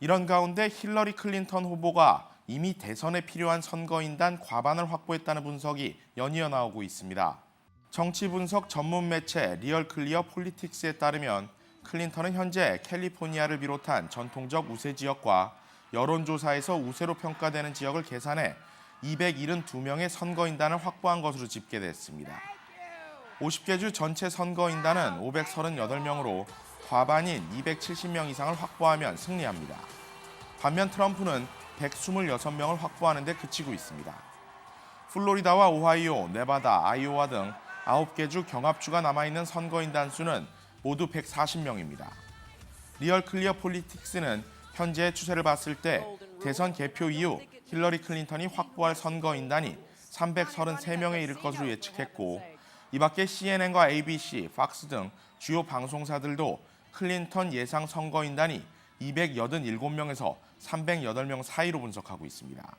이런 가운데 힐러리 클린턴 후보가 이미 대선에 필요한 선거인단 과반을 확보했다는 분석이 연이어 나오고 있습니다. 정치 분석 전문 매체 리얼 클리어 폴리틱스에 따르면 클린턴은 현재 캘리포니아를 비롯한 전통적 우세 지역과 여론조사에서 우세로 평가되는 지역을 계산해 272명의 선거인단을 확보한 것으로 집계됐습니다. 50개 주 전체 선거인단은 538명으로 과반인 270명 이상을 확보하면 승리합니다. 반면 트럼프는 126명을 확보하는 데 그치고 있습니다. 플로리다와 오하이오, 네바다, 아이오와 등 9개 주 경합주가 남아있는 선거인단 수는 모두 140명입니다. 리얼 클리어 폴리틱스는 현재의 추세를 봤을 때 대선 개표 이후 힐러리 클린턴이 확보할 선거인단이 333명에 이를 것으로 예측했고 이 밖에 CNN과 ABC, 팍스 등 주요 방송사들도 클린턴 예상 선거인단이 287명에서 308명 사이로 분석하고 있습니다.